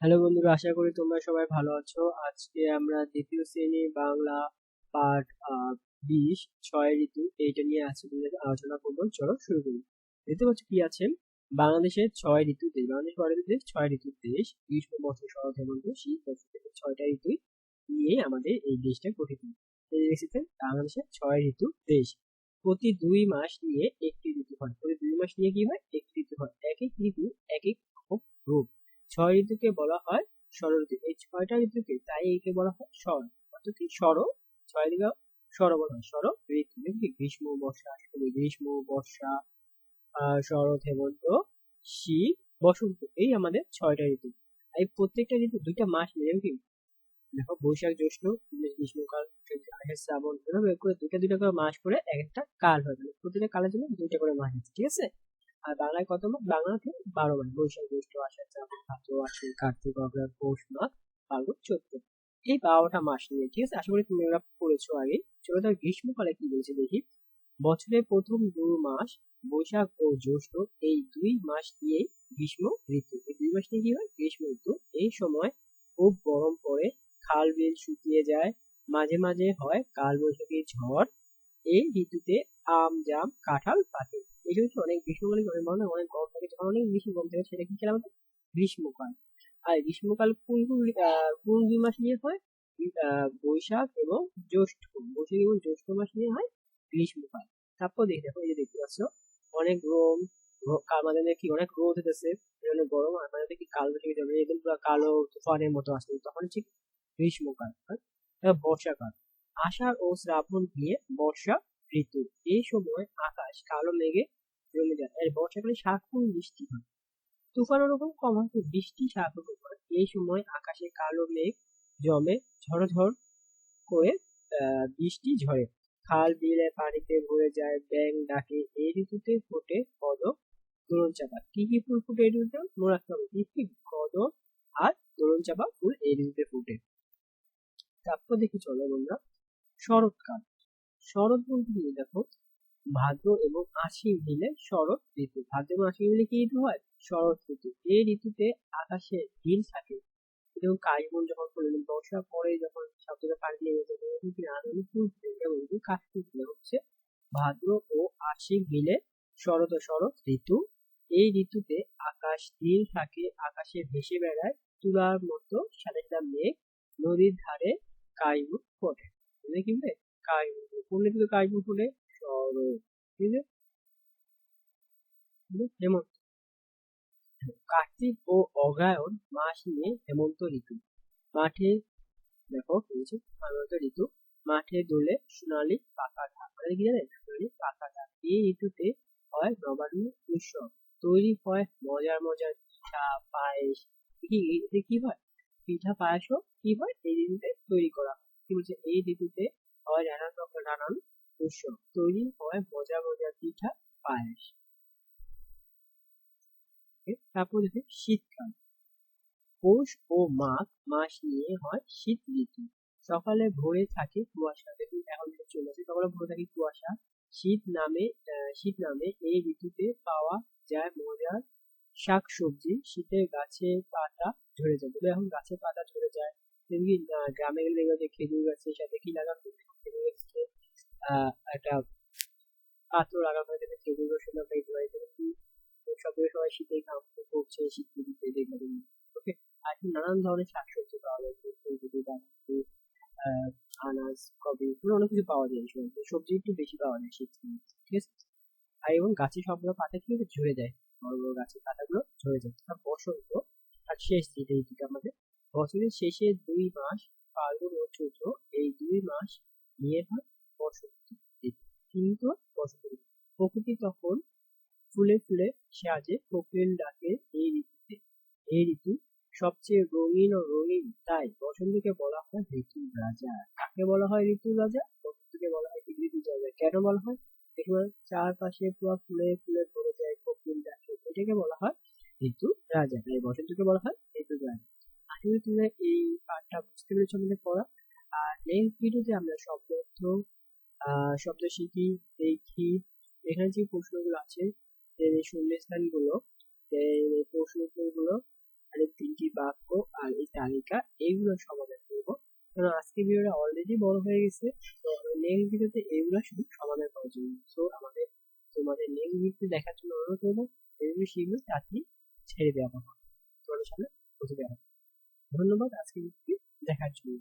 Hello বন্ধুরা, আশা করি তোমরা সবাই ভালো আছো। আজকে আমরা দ্বিতীয় শ্রেণি বাংলা পাঠ বিশ, ছয় ঋতু এইটা নিয়ে আজকে আলোচনা করব। চলো শুরু করি। দেখতে পাচ্ছ কি আছে? বাংলাদেশের ছয় ঋতু দেশ, বাংলাদেশ ঋতু দেশ, ছয় ঋতুর দেশ। গ্রীষ্ম বছর শরৎ, হেমন্ত, শীত থেকে ছয়টা ঋতু নিয়ে আমাদের এই দেশটা গঠিত। বাংলাদেশের ছয় ঋতু দেশ। প্রতি দুই মাস নিয়ে একটি ঋতু হয়। প্রতি দুই মাস নিয়ে কি হয়? একটি ঋতু হয়। এক এক ঋতু, এক এক রূপ। ছয় ঋতুকে বলা হয় ষড় ঋতু এই ছয়টা ঋতুকে তাই একে বলা হয় ষড় অর্থাৎ কি? ষড় ছয় দিকে ষড় বলা হয়। ষড় ঋতু গ্রীষ্ম, বর্ষা। গ্রীষ্ম, বর্ষা শরৎ হেমন্ত শীত, বসন্ত, এই আমাদের ছয়টা ঋতু। এই প্রত্যেকটা ঋতু দুইটা মাস নিয়ে কি? দেখো, বৈশাখ, জ্যৈষ্ঠ গ্রীষ্মকাল শ্রাবণ এভাবে করে দুইটা দুইটা করে মাস করে এক একটা কাল হয়। প্রতিটা কালের জন্য দুইটা করে মাস আছে, ঠিক আছে? আর বাংলায় কত মাস বাংলাতে বারো মাস বৈশাখ জ্যৈষ্ঠ আষাঢ় শ্রাবণ ভাদ্র আশ্বিন কার্তিক, অগ্রহায়ণ, পৌষ মাঘ, ফাল্গুন, চৈত্র। এই বারোটা মাস নিয়ে, ঠিক আছে? আশা করি তুমি ওরা পড়েছো আগে। চলো তার গ্রীষ্মকালে কি বলছে দেখি। বছরের প্রথম দু মাস বৈশাখ ও জ্যৈষ্ঠ, এই দুই মাস নিয়েই গ্রীষ্ম ঋতু। এই দুই মাস নিয়ে কি হয়? গ্রীষ্ম ঋতু। এই সময় খুব গরম পড়ে, খাল বিল শুকিয়ে যায়, মাঝে মাঝে হয় কাল বৈশাখী ঝড়। এই ঋতুতে আম, জাম, কাঁঠাল পাকে। এই হচ্ছে অনেক গ্রীষ্মকালে অনেক মনে অনেক গরম থাকে। যখন অনেক বেশি গরম থাকে সেটা কি খেলা আমাদের? গ্রীষ্মকাল। আর গ্রীষ্মকাল কোন কোন কোন দুই মাস নিয়ে হয়? বৈশাখ এবং জ্যৈষ্ঠ। বৈশাখ এবং জ্যৈষ্ঠ মাস নিয়ে হয় গ্রীষ্মকাল। তারপর দেখে, দেখো, এই যে দেখতে পাচ্ছ, অনেক রোম মাঝে কি অনেক রোদ হতেছে অনেক গরম আর মাঝে কি কালো বৈশাখী যাবে একদম পুরো কালো তুফানের মতো আসছে। তখন ঠিক গ্রীষ্মকাল বর্ষাকাল। আষাঢ় ও শ্রাবণ দিয়ে বর্ষা ঋতু। এই সময় আকাশ কালো, মেঘে জমে যায়। এর বর্ষাকালে সারাক্ষণ বৃষ্টি হয়। তুফান ওরকম, কম হয় তো বৃষ্টি সারাক্ষণ হয়। এই সময় আকাশে কালো মেঘ জমে ঝড় করে বৃষ্টি ঝরে। খাল বিলে পানিতে ভরে যায় ব্যাং ডাকে। এই ঋতুতে ফোটে কদম তরুণ চাপা কি কি ফুল ফুটে এই ঋতুতে? মনে রাখতে হবে। কি কদম আর তরুণ চাপা ফুল এই ঋতুতে ফুটে। তারপর দেখি চলো বন্ধুরা শরৎকাল। শরৎ বলতে দেখো ভাদ্র এবং আশ্বিন মিলে শরৎ ঋতু। ভাদ্র এবং আশ্বিন মিলে কি ঋতু হয়? শরৎ ঋতু। এই ঋতুতে আকাশে নীল থাকে এবং কাশবন যখন পড়ে বর্ষা পরে যখন শব্দটা পানি নেমে যাবে তখন আনন্দ ফুল যেমন কাশফুল ফুলে হচ্ছে ভাদ্র ও আশ্বিন মিলে শরৎ ও শরৎ ঋতু। এই ঋতুতে আকাশ নীল থাকে, আকাশে ভেসে বেড়ায়, তুলার মতো সাদা মেঘ নদীর ধারে কাশবন ফোটে। কিন্তু কাশবন কোন ঋতুতে কাশবন ফোটে? হেমন্ত ঋতু মাঠে দেখো ঋতু মাঠে দোলে সোনালি পাকা মানে কি জানেন সোনালি পাকা এই ঋতুতে হয় নবান্ন উৎসব তৈরি হয় মজার মজার পিঠা পায়েস কি এতে কি হয় পিঠা পায়েসও কি হয় এই ঋতুতে তৈরি করা হয় কি বলছে এই ঋতুতে হয় নানান রকম নানান উৎসব তৈরি হয় মজার মজার পিঠা পায়েস তারপর দেখি শীতকাল পৌষ ও মাঘ মাস নিয়ে হয় শীত ঋতু সকালে ভোরে থাকে কুয়াশা দেখুন এখন চলে আসে সকালে ভোরে থাকে কুয়াশা শীত নামে শীত নামে এই ঋতুতে পাওয়া যায় মজার শাক সবজি শীতের গাছে পাতা ঝরে যায় এখন গাছে পাতা ঝরে যায় গ্রামে গেলে দেখবে খেজুর গাছের সাথে কি লাগানো একটা হয় খেজুর গাছ সকলে সবাই শীতে করছে শীত দেখবে ওকে আর নানান ধরনের শাকসবজি পাওয়া যায় আনাজ কপি অনেক কিছু পাওয়া যায় সময় সবজি একটু বেশি পাওয়া যায় শীত ঠিক আছে? আর এবং গাছে সবগুলো পাতা কিন্তু ঝরে যায়। বড় বড় গাছের পাতাগুলো ঝরে যায়। তার বসন্ত, আর শেষ যেটা ঋতুটা আমাদের। বছরের শেষে দুই মাস, ফাল্গুন ও চৈত্র, এই দুই মাস নিয়ে হয় বসন্ত। ঋতু কিন্তু বসন্ত ঋতু প্রকৃতি তখন ফুলে ফুলে সাজে, কোকিল ডাকে এই ঋতুতে এই ঋতু, সবচেয়ে রঙিন ও রঙিন তাই বসন্তকে বলা হয় ঋতুর রাজা। কাকে বলা হয় ঋতুর রাজা? বসন্তকে বলা হয় ঋতুর রাজা। কেন বলা হয়? দেখবেন চারপাশে পুরো ফুলে ফুলে ভরে যায় কোকিল ডাকে। এটাকে বলা হয় ঋতু রাজা। তাই বসন্তকে বলা হয় ঋতুর রাজা। আসলে তুমি এই পাঠটা বুঝতে পেরেছ আমাদের পড়া। আর নেক্সট ভিডিওতে আমরা শব্দ শব্দ শিখি দেখি এখানে যে প্রশ্নগুলো আছে। এই শূন্যস্থানগুলো এই প্রশ্ন উত্তরগুলো তিনটি বাক্য আর এই তালিকা এইগুলো সমাধান করব। কারণ আজকে ভিডিওটা অলরেডি বড় হয়ে গেছে, তো নেক্সট ভিডিওতে এগুলো শুধু সমাধান করার জন্য। তো আমাদের তোমাদের নেক্সট ভিডিওতে দেখার জন্য অনুরোধ করব, এগুলো সেগুলো তাড়াতাড়ি ছেড়ে দেওয়া হবে। তোমাদের সামনে পৌঁছে দেওয়া ধন্যবাদ আজকে দেখার জন্য।